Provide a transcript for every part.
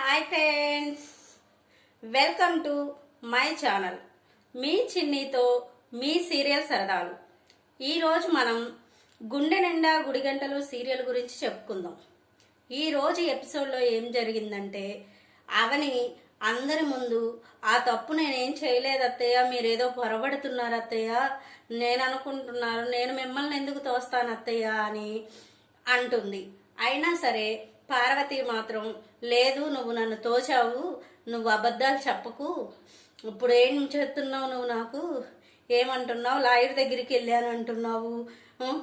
Hi friends. Welcome to my channel. మీ చిన్నీతో మీ serial సరదాలు. ఈరోజు మనం గుండె నిండా గుడిగంటలు సీరియల్ గురించి చెప్పుకుందాం. ఈ రోజు ఎపిసోడ్లో ఏం జరిగిందంటే అవని అందరి ముందు ఆ తప్పు నేనేం చేయలేదు అత్తయ్య మీరేదో పొరబడుతున్నారు అత్తయ్య నేను అనుకుంటున్నాను నేను మిమ్మల్ని ఎందుకు తోస్తాను అత్తయ్య అని అంటుంది. అయినా సరే పార్వతి మాత్రం లేదు నువ్వు నన్ను తోచావు నువ్వు అబద్ధాలు చెప్పకు. ఇప్పుడు ఏం చేస్తున్నావు నువ్వు నాకు? ఏమంటున్నావు? లాయర్ దగ్గరికి వెళ్ళాను అంటున్నావు.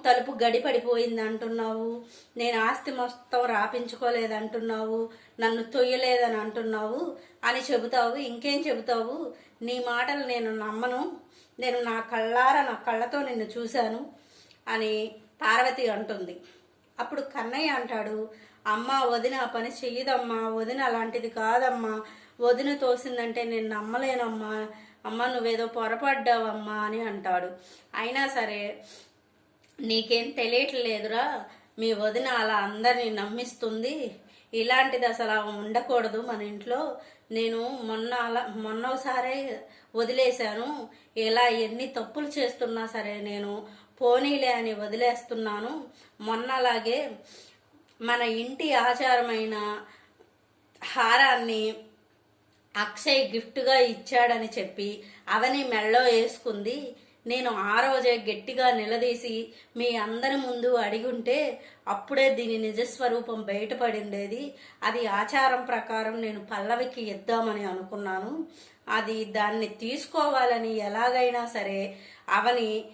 తలుపు గడి పడిపోయింది అంటున్నావు. నేను ఆస్తి మొత్తం రాపించుకోలేదు అంటున్నావు. నన్ను తొయ్యలేదని అంటున్నావు. అని చెబుతావు. ఇంకేం చెబుతావు? నీ మాటలు నేను నమ్మను. నేను నా కళ్ళారా నా కళ్ళతో నిన్ను చూశాను. అని పార్వతి అంటుంది. అప్పుడు కన్నయ్య అంటాడు అమ్మ వదిన ఆ పని చెయ్యదమ్మా వదిన అలాంటిది కాదమ్మా. వదిన తోసిందంటే నేను నమ్మలేనమ్మా. అమ్మ నువ్వేదో పొరపడ్డావమ్మా అని అంటాడు. అయినా సరే నీకేం తెలియట్లేదురా. మీ వదిన అలా అందరినీ నమ్మిస్తుంది. ఇలాంటిది అసలు ఉండకూడదు మన ఇంట్లో. నేను మొన్న అలా మొన్నసారే వదిలేశాను. ఇలా ఎన్ని తప్పులు చేస్తున్నా సరే నేను పోనీలే అని వదిలేస్తున్నాను. మొన్న అలాగే మన ఇంటి ఆచారమైన హారాన్ని అక్షయ్ గిఫ్ట్గా ఇచ్చాడని చెప్పి అవని మెళ్ళో వేసుకుంది. నేను ఆ రోజే గట్టిగా నిలదీసి మీ అందరి ముందు అడిగుంటే అప్పుడే దీని నిజస్వరూపం బయటపడిండేది. అది ఆచారం ప్రకారం నేను పల్లవికి ఇద్దామని అనుకున్నాను. అది దాన్ని తీసుకోవాలని ఎలాగైనా సరే అవని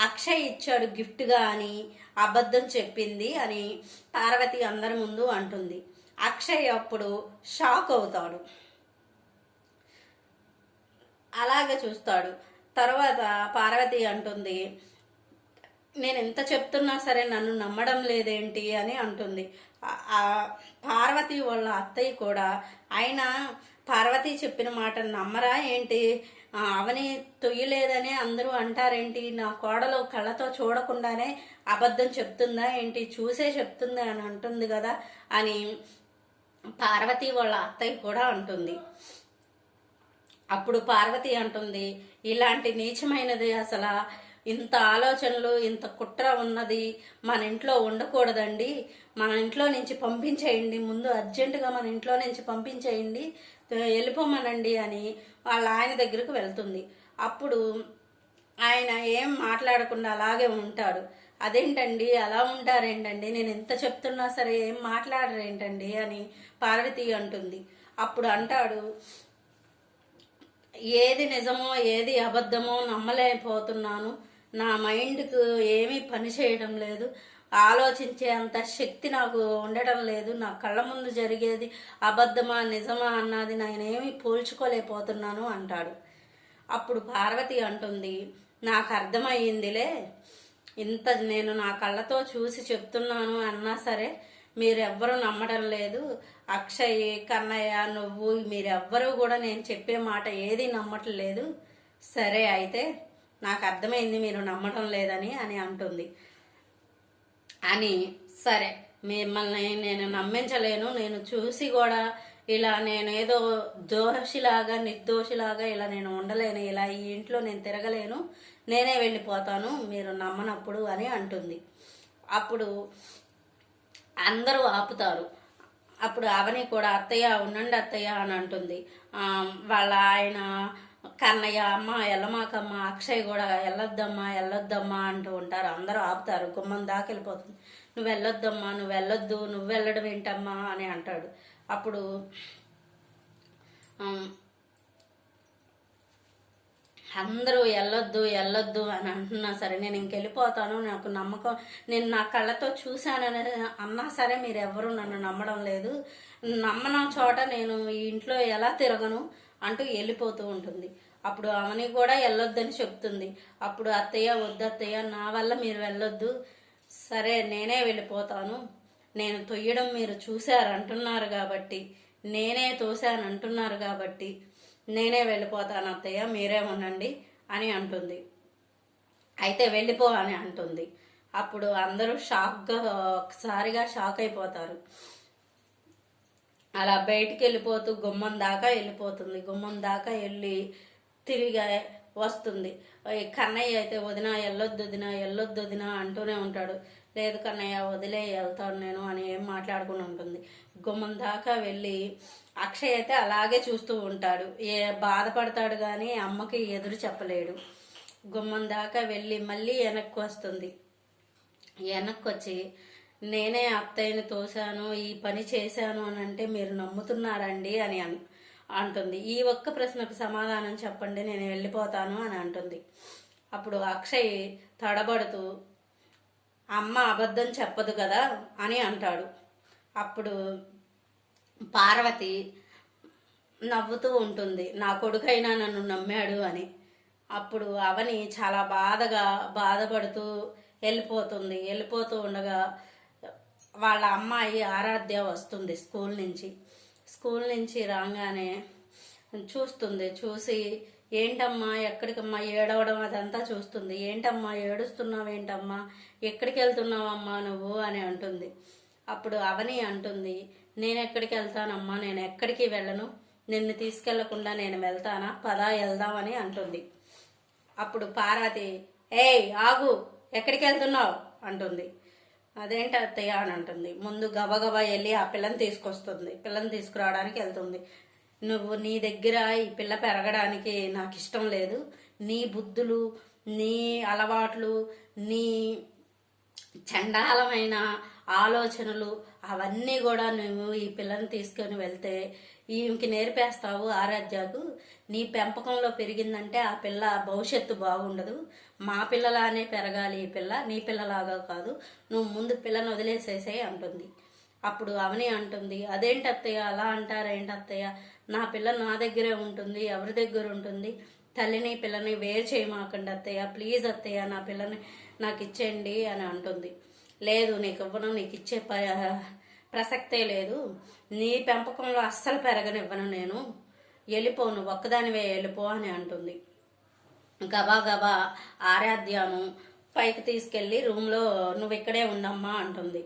అక్షయ్ ఇచ్చాడు గిఫ్ట్గా అని అబద్ధం చెప్పింది అని పార్వతి అందరి ముందు అంటుంది. అక్షయ్ అప్పుడు షాక్ అవుతాడు. అలాగే చూస్తాడు. తర్వాత పార్వతి అంటుంది నేను ఎంత చెప్తున్నా సరే నన్ను నమ్మడం లేదేంటి? అని అంటుంది. పార్వతి వాళ్ళ అత్తయ్య కూడా ఆయన పార్వతి చెప్పిన మాట నమ్మరా ఏంటి? అవని తొయ్యలేదని అందరూ అంటారేంటి? నా కోడలు కళ్ళతో చూడకుండానే అబద్ధం చెప్తుందా ఏంటి? చూసే చెప్తుందా అని అంటుంది కదా అని పార్వతి వాళ్ళ అత్తయ్య కూడా అంటుంది. అప్పుడు పార్వతి అంటుంది ఇలాంటి నీచమైనది అసలు. ఇంత ఆలోచనలు ఇంత కుట్ర ఉన్నది మన ఇంట్లో ఉండకూడదండి. మన ఇంట్లో నుంచి పంపించేయండి. ముందు అర్జెంటుగా మన ఇంట్లో నుంచి పంపించేయండి. వెళ్ళిపోమనండి అని వాళ్ళ ఆయన దగ్గరకు వెళ్తుంది. అప్పుడు ఆయన ఏం మాట్లాడకుండా అలాగే ఉంటాడు. అదేంటండి? అలా ఉంటారేంటండి? నేను ఎంత చెప్తున్నా సరే ఏం మాట్లాడరేంటండి? అని పార్వతి అంటుంది. అప్పుడు అంటాడు ఏది నిజమో ఏది అబద్ధమో నమ్మలేకపోతున్నాను. నా మైండ్కు ఏమీ పని చేయడం లేదు. ఆలోచించేంత శక్తి నాకు ఉండటం లేదు. నా కళ్ళ ముందు జరిగేది అబద్ధమా నిజమా అన్నది నేనేమి పోల్చుకోలేకపోతున్నాను అంటాడు. అప్పుడు పార్వతి అంటుంది నాకు అర్థమయ్యిందిలే. ఇంత నేను నా కళ్ళతో చూసి చెప్తున్నాను అన్నా సరే మీరెవ్వరూ నమ్మడం లేదు. అక్షయ్ కన్నయ్య నువ్వు మీరెవ్వరూ కూడా నేను చెప్పే మాట ఏది నమ్మట్లేదు సరే అయితే నాకు అర్థమైంది మీరు నమ్మడం లేదని అని అంటుంది. అని సరే మిమ్మల్ని నేను నమ్మించలేను. నేను చూసి కూడా ఇలా నేను ఏదో దోషిలాగా నిర్దోషిలాగా ఇలా నేను ఉండలేను. ఇలా ఈ ఇంట్లో నేను తిరగలేను. నేనే వెళ్ళిపోతాను. మీరు నమ్మనప్పుడు అని అంటుంది. అప్పుడు అందరూ ఆపుతారు. అప్పుడు అవని కూడా అత్తయ్య ఉండండి అత్తయ్య అని అంటుంది. వాళ్ళ ఆయన కన్నయ్య అమ్మ ఎల్లమాకమ్మ అక్షయ్ కూడా వెళ్ళొద్దమ్మా వెళ్ళొద్దమ్మా అంటూ ఉంటారు. అందరూ ఆపుతారు. గుమ్మం దాకా వెళ్ళిపోతుంది. నువ్వు వెళ్ళొద్దమ్మా నువ్వు వెళ్ళొద్దు నువ్వు వెళ్ళడం ఏంటమ్మా? అని అంటాడు. అప్పుడు అందరూ వెళ్ళొద్దు వెళ్ళొద్దు అని అంటున్నా. సరే నేను ఇంకెళ్ళిపోతాను నాకు నమ్మకం నేను నా కళ్ళతో చూశానని అన్నా సరే మీరు ఎవరు నన్ను నమ్మడం లేదు. నమ్మన చోట నేను ఈ ఇంట్లో ఎలా తిరగను? అంటూ వెళ్ళిపోతూ ఉంటుంది. అప్పుడు అవని కూడా వెళ్ళొద్దని చెప్తుంది. అప్పుడు అత్తయ్య వద్దు అత్తయ్య నా వల్ల మీరు వెళ్ళొద్దు. సరే నేనే వెళ్ళిపోతాను. నేను తొయ్యడం మీరు చూశారు అంటున్నారు కాబట్టి నేనే తోశాను అంటున్నారు కాబట్టి నేనే వెళ్ళిపోతాను అత్తయ్య మీరే ఉండండి అని అంటుంది. అయితే వెళ్ళిపో అని అంటుంది. అప్పుడు అందరూ షాక్గా ఒకసారిగా షాక్ అయిపోతారు. అలా బయటికి వెళ్ళిపోతూ గుమ్మం దాకా వెళ్ళిపోతుంది. గుమ్మం దాకా వెళ్ళి తిరిగి వస్తుంది. కన్నయ్య అయితే వదిన వెళ్ళొద్దు వదిన వెళ్ళొద్దు వదిన అంటూనే ఉంటాడు. లేదు కన్నయ్య వదిలే వెళ్తాను నేను అని ఏం మాట్లాడుకుని ఉంటుంది. గుమ్మం దాకా వెళ్ళి అక్షయ్ అయితే అలాగే చూస్తూ ఉంటాడు. ఏ బాధపడతాడు కానీ అమ్మకి ఎదురు చెప్పలేడు. గుమ్మం దాకా వెళ్ళి మళ్ళీ వెనక్కి వస్తుంది. వెనక్కి వచ్చి నేనే అత్తయ్యని తోశాను ఈ పని చేశాను అని అంటే మీరు నమ్ముతున్నారండి అని అన్ అంటుంది. ఈ ఒక్క ప్రశ్నకు సమాధానం చెప్పండి నేను వెళ్ళిపోతాను అని అంటుంది. అప్పుడు అక్షయ్ తడబడుతూ అమ్మ అబద్ధం చెప్పదు కదా అని అంటాడు. అప్పుడు పార్వతి నవ్వుతూ ఉంటుంది. నా కొడుకైనా నన్ను నమ్మాడు అని. అప్పుడు అవని చాలా బాధగా బాధపడుతూ వెళ్ళిపోతుంది. వెళ్ళిపోతూ ఉండగా వాళ్ళ అమ్మాయి ఆరాధ్య వస్తుంది స్కూల్ నుంచి. స్కూల్ నుంచి రాగానే చూస్తుంది చూసి ఏంటమ్మా ఎక్కడికమ్మా ఏడవడం అదంతా చూస్తుంది. ఏంటమ్మా ఏడుస్తున్నావు ఏంటమ్మా ఎక్కడికి వెళ్తున్నావమ్మా నువ్వు అని అంటుంది. అప్పుడు అవని అంటుంది నేను ఎక్కడికి వెళ్తానమ్మా నేను ఎక్కడికి వెళ్ళను నిన్ను తీసుకెళ్ళకుండా నేను వెళ్తానా పదా వెళ్దామని అంటుంది. అప్పుడు పార్వతి ఏయ్ ఆగు ఎక్కడికి వెళ్తున్నావు అంటుంది. అదేంటి అత్తయ్య అని అంటుంది. ముందు గబగబా వెళ్ళి ఆ పిల్లని తీసుకొస్తుంది. పిల్లని తీసుకురావడానికి వెళ్తుంది. నువ్వు నీ దగ్గర ఈ పిల్ల పెరగడానికి నాకు ఇష్టం లేదు. నీ బుద్ధులు నీ అలవాట్లు నీ చండాలమైన ఆలోచనలు అవన్నీ కూడా నువ్వు ఈ పిల్లని తీసుకొని వెళ్తే ఈమెకి నేర్పేస్తావు ఆరాధ్యకు. నీ పెంపకంలో పెరిగిందంటే ఆ పిల్ల భవిష్యత్తు బాగుండదు. మా పిల్లలానే పెరగాలి ఈ పిల్ల నీ పిల్లలాగా కాదు. నువ్వు ముందు పిల్లను వదిలేసేసాయి అంటుంది. అప్పుడు అవని అంటుంది అదేంటి అత్తయ్య అలా అంటారేంటి అత్తయ్య? నా పిల్ల నా దగ్గరే ఉంటుంది ఎవరి దగ్గర ఉంటుంది? తల్లిని పిల్లని వేరు చేయమాకండి అత్తయ్య ప్లీజ్ అత్తయ్య నా పిల్లని నాకు ఇచ్చేయండి అని అంటుంది. లేదు నీకు ఇవ్వను నీకు ఇచ్చే ప- ప్రసక్తే లేదు. నీ పెంపకంలో అస్సలు పెరగనివ్వను నేను. వెళ్ళిపోను ఒక్కదానివే వెళ్ళిపో అని అంటుంది. గబా గబా ఆరాధ్యాను పైకి తీసుకెళ్ళి రూమ్లో నువ్వు ఇక్కడే ఉండమ్మా అంటుంది.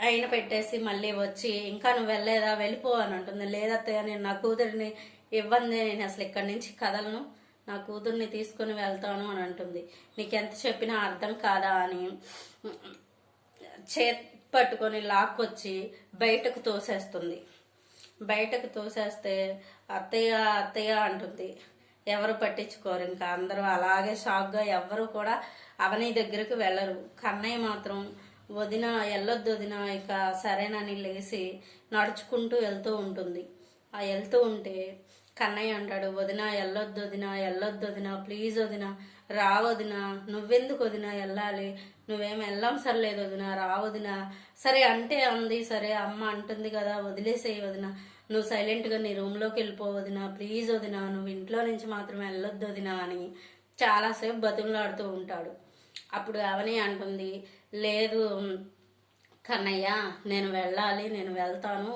అయిన పెట్టేసి మళ్ళీ వచ్చి ఇంకా నువ్వు వెళ్ళలేదా? వెళ్ళిపో అని అంటుంది. లేదత్తయ్య నేను నా కూతురిని ఇవ్వందే నేను అసలు ఇక్కడి నుంచి కదలను. నా కూతుర్ని తీసుకుని వెళ్తాను అని అంటుంది. నీకెంత చెప్పినా అర్థం కాదా అని చే పట్టుకొని లాక్కొచ్చి బయటకు తోసేస్తుంది. బయటకు తోసేస్తే అత్తయ్య అత్తయ్య అంటుంది. ఎవరు పట్టించుకోరు. ఇంకా అందరూ అలాగే షాక్గా ఎవరు కూడా అవని దగ్గరకు వెళ్ళరు. కన్నయ్య మాత్రం వదిన వెళ్ళొద్దు వదిన ఇక సరేనని లేచి నడుచుకుంటూ వెళ్తూ ఉంటుంది. ఆ వెళ్తూ ఉంటే కన్నయ్య అంటాడు వదిన వెళ్ళొద్దు వదిన వెళ్ళొద్దు వదిన ప్లీజ్ వదిన రావదిన నువ్వెందుకు వదిన వెళ్ళాలి? నువ్వేం వెళ్ళాం సర్లేదు వదిన రావదిన సరే అంటే అంది సరే అమ్మ అంటుంది కదా వదిలేసేయి వదిన నువ్వు సైలెంట్గా నీ రూమ్లోకి వెళ్ళిపో వదినా ప్లీజ్ వదిన నువ్వు ఇంట్లో నుంచి మాత్రం వెళ్ళొద్దు వదిన అని చాలాసేపు బతుకులాడుతూ ఉంటాడు. అప్పుడు అవని అంటుంది లేదు కన్నయ్య నేను వెళ్ళాలి నేను వెళ్తాను.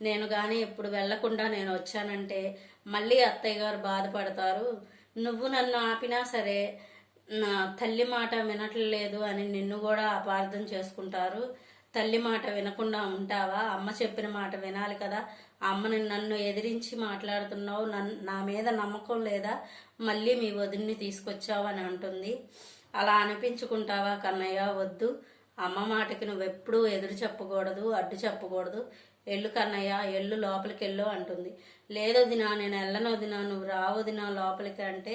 నేను కానీ ఇప్పుడు వెళ్ళకుండా నేను వచ్చానంటే మళ్ళీ అత్తయ్య గారు బాధపడతారు. నువ్వు నన్ను ఆపినా సరే నా తల్లి మాట వినట్లేదు అని నిన్ను కూడా అపార్థం చేసుకుంటారు. తల్లి మాట వినకుండా ఉంటావా? అమ్మ చెప్పిన మాట వినాలి కదా. అమ్మని నన్ను ఎదిరించి మాట్లాడుతున్నావు. నన్ను నా మీద నమ్మకం లేదా? మళ్ళీ మీ వదిన్ని తీసుకొచ్చావు అని అంటుంది. అలా అనిపించుకుంటావా కన్నయ్య? వద్దు. అమ్మ మాటకి నువ్వెప్పుడూ ఎదురు చెప్పకూడదు అడ్డు చెప్పకూడదు. ఎల్లు కన్నయ్య ఎల్లు లోపలికి వెళ్ళు అంటుంది. లేదొదినా నేను వెళ్ళనొదినా నువ్వు రావదినా లోపలికి అంటే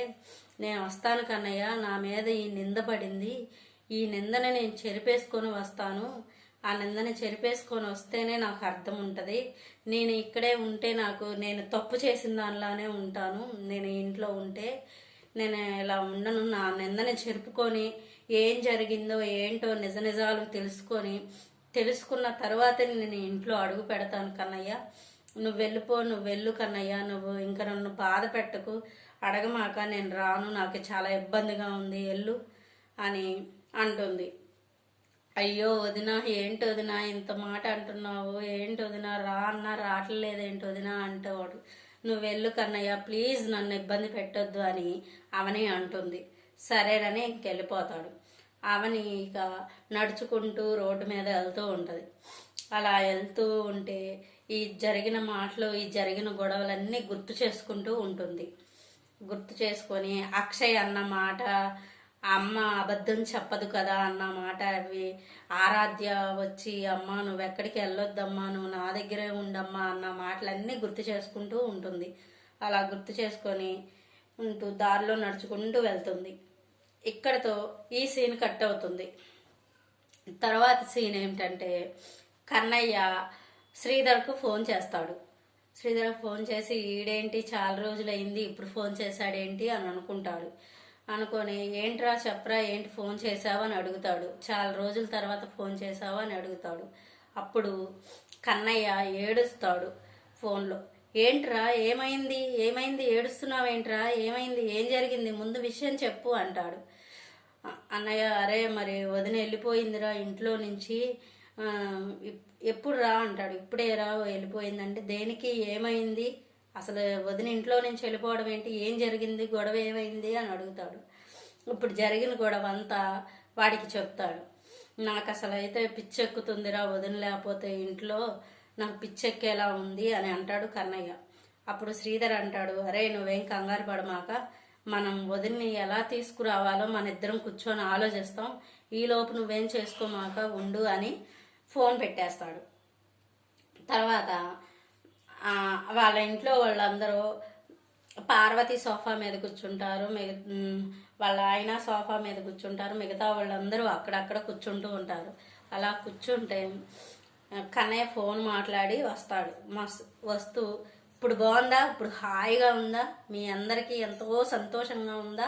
నేను వస్తాను కన్నయ్య నా మీద ఈ నింద పడింది. ఈ నిందని నేను చెరిపేసుకొని వస్తాను. ఆ నిందని చెరిపేసుకొని వస్తేనే నాకు అర్థం ఉంటుంది నేను ఇక్కడే ఉంటే నాకు నేను తప్పు చేసిన దానిలానే ఉంటాను. నేను ఇంట్లో ఉంటే నేను ఇలా ఉండను. నా నిందని చెరుపుకొని ఏం జరిగిందో ఏంటో నిజ నిజాలు తెలుసుకొని తెలుసుకున్న తర్వాతే నేను ఇంట్లో అడుగు పెడతాను కన్నయ్య. నువ్వు వెళ్ళిపో నువ్వు వెళ్ళు కన్నయ్యా నువ్వు ఇంకా నన్ను బాధ పెట్టకు అడగమాక నేను రాను నాకు చాలా ఇబ్బందిగా ఉంది వెళ్ళు అని అంటుంది. అయ్యో వదిన ఏంటి వదిన ఇంత మాట అంటున్నావు? ఏంటి వదిన రా అన్నా రావట్లేదు ఏంటి వదిన అంటేవాడు నువ్వు వెళ్ళు కన్నయ్య ప్లీజ్ నన్ను ఇబ్బంది పెట్టొద్దు అని అవని అంటుంది. సరేనని ఇంకెళ్ళిపోతాడు అవని ఇక నడుచుకుంటూ రోడ్డు మీద వెళ్తూ ఉంటుంది. అలా వెళ్తూ ఉంటే ఈ జరిగిన మాటలు ఈ జరిగిన గొడవలన్నీ గుర్తు చేసుకుంటూ ఉంటుంది. గుర్తు చేసుకొని అక్షయ్ అన్న మాట అమ్మ అబద్ధం చెప్పదు కదా అన్న మాట అవి ఆరాధ్య వచ్చి అమ్మ నువ్వు ఎక్కడికి వెళ్ళొద్దమ్మా నువ్వు నా దగ్గరే ఉండమ్మా అన్న మాటలన్నీ గుర్తు చేసుకుంటూ ఉంటుంది. అలా గుర్తు చేసుకొని ఉంటూ దారిలో నడుచుకుంటూ వెళ్తుంది. ఇక్కడతో ఈ సీన్ కట్ అవుతుంది. తర్వాత సీన్ ఏమిటంటే కన్నయ్య శ్రీధర్కు ఫోన్ చేస్తాడు. శ్రీధర్ ఫోన్ చేసి ఈడేంటి చాలా రోజులైంది ఇప్పుడు ఫోన్ చేశాడేంటి అని అనుకుంటాడు. అనుకొని ఏంట్రా చెప్పరా ఏంటి ఫోన్ చేసావా అని అడుగుతాడు. చాలా రోజుల తర్వాత ఫోన్ చేసావా అని అడుగుతాడు. అప్పుడు కన్నయ్య ఏడుస్తాడు ఫోన్లో. ఏంట్రా ఏమైంది ఏమైంది ఏడుస్తున్నావేంట్రా ఏమైంది ఏం జరిగింది ముందు విషయం చెప్పు అంటాడు. అన్నయ్య అరే మరి వదిన వెళ్ళిపోయిందిరా ఇంట్లో నుంచి. ఎప్పుడు రా అంటాడు. ఇప్పుడే రా వెళ్ళిపోయిందంటే దేనికి ఏమైంది? అసలు వదిన ఇంట్లో నుంచి వెళ్ళిపోవడం ఏంటి? ఏం జరిగింది? గొడవ ఏమైంది? అని అడుగుతాడు. ఇప్పుడు జరిగిన గొడవ అంతా వాడికి చెప్తాడు. నాకు అసలు అయితే పిచ్చెక్కుతుందిరా వదిన లేకపోతే ఇంట్లో నాకు పిచ్చెక్కేలా ఉంది అని అంటాడు కన్నయ్య. అప్పుడు శ్రీధర్ అంటాడు అరే నువ్వేం కంగారు పడమాక. మనం వదిన్ని ఎలా తీసుకురావాలో మన ఇద్దరం కూర్చొని ఆలోచిస్తాం. ఈలోపు నువ్వేం చేసుకోమాక ఉండు అని ఫోన్ పెట్టేస్తాడు. తర్వాత వాళ్ళ ఇంట్లో వాళ్ళందరూ పార్వతి సోఫా మీద కూర్చుంటారు. మిగ వాళ్ళ ఆయన సోఫా మీద కూర్చుంటారు. మిగతా వాళ్ళందరూ అక్కడక్కడ కూర్చుంటూ ఉంటారు. అలా కూర్చుంటే కన్నయ్య ఫోన్ మాట్లాడి వస్తాడు. మస్ వస్తూ ఇప్పుడు బాగుందా? ఇప్పుడు హాయిగా ఉందా? మీ అందరికీ ఎంతో సంతోషంగా ఉందా?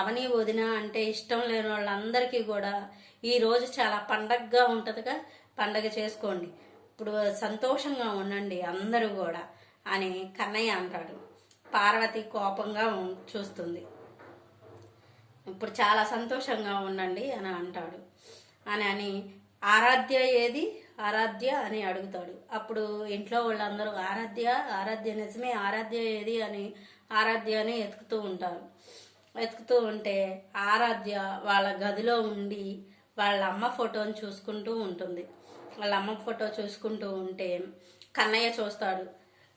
అవని వదిన అంటే ఇష్టం లేని వాళ్ళందరికీ కూడా ఈరోజు చాలా పండగగా ఉంటుందిగా. పండగ చేసుకోండి. ఇప్పుడు సంతోషంగా ఉండండి అందరూ కూడా అని కన్నయ్య అంటాడు. పార్వతి కోపంగా ఉం- చూస్తుంది. ఇప్పుడు చాలా సంతోషంగా ఉండండి అని అంటాడు. అని అని ఆరాధ్య ఏది? ఆరాధ్య అని అడుగుతాడు. అప్పుడు ఇంట్లో వాళ్ళందరూ ఆరాధ్య ఆరాధ్య నిజమే ఆరాధ్య ఏది? అని ఆరాధ్య అని ఎతుకుతూ ఉంటారు. వెతుకుతూ ఉంటే ఆరాధ్య వాళ్ళ గదిలో ఉండి వాళ్ళ అమ్మ ఫోటోని చూసుకుంటూ ఉంటుంది. వాళ్ళ అమ్మ ఫోటో చూసుకుంటూ ఉంటే కన్నయ్య చూస్తాడు.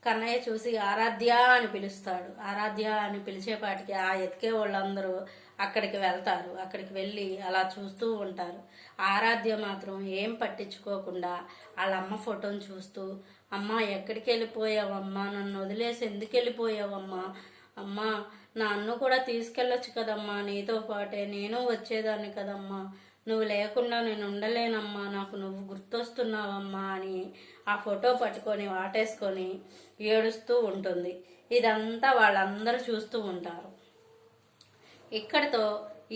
కన్నయ్య చూసి ఆరాధ్య అని పిలుస్తాడు. ఆరాధ్య అని పిలిచేపాటికి ఆ ఎతికే వాళ్ళందరూ అక్కడికి వెళ్తారు. అక్కడికి వెళ్ళి అలా చూస్తూ ఉంటారు. ఆరాధ్య మాత్రం ఏం పట్టించుకోకుండా వాళ్ళ అమ్మ ఫోటోని చూస్తూ అమ్మ ఎక్కడికి వెళ్ళిపోయావమ్మా? నన్ను వదిలేసి ఎందుకు వెళ్ళిపోయావమ్మా? అమ్మా నా అన్ను కూడా తీసుకెళ్ళొచ్చు కదమ్మా? నీతో పాటే నేను వచ్చేదాన్ని కదమ్మా? నువ్వు లేకుండా నేను ఉండలేనమ్మా నాకు నువ్వు గుర్తొస్తున్నావమ్మా అని ఆ ఫోటో పట్టుకొని వాటేసుకొని ఏడుస్తూ ఉంటుంది. ఇదంతా వాళ్ళందరూ చూస్తూ ఉంటారు. ఇక్కడితో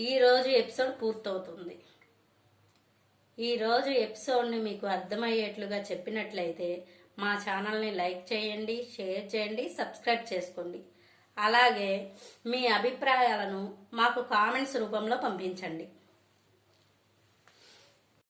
ఈరోజు ఎపిసోడ్ పూర్తవుతుంది. ఈరోజు ఎపిసోడ్ని మీకు అర్థమయ్యేట్లుగా చెప్పినట్లయితే మా ఛానల్ని లైక్ చేయండి షేర్ చేయండి సబ్స్క్రైబ్ చేసుకోండి. అలాగే మీ అభిప్రాయాలను మాకు కామెంట్స్ రూపంలో పంపించండి.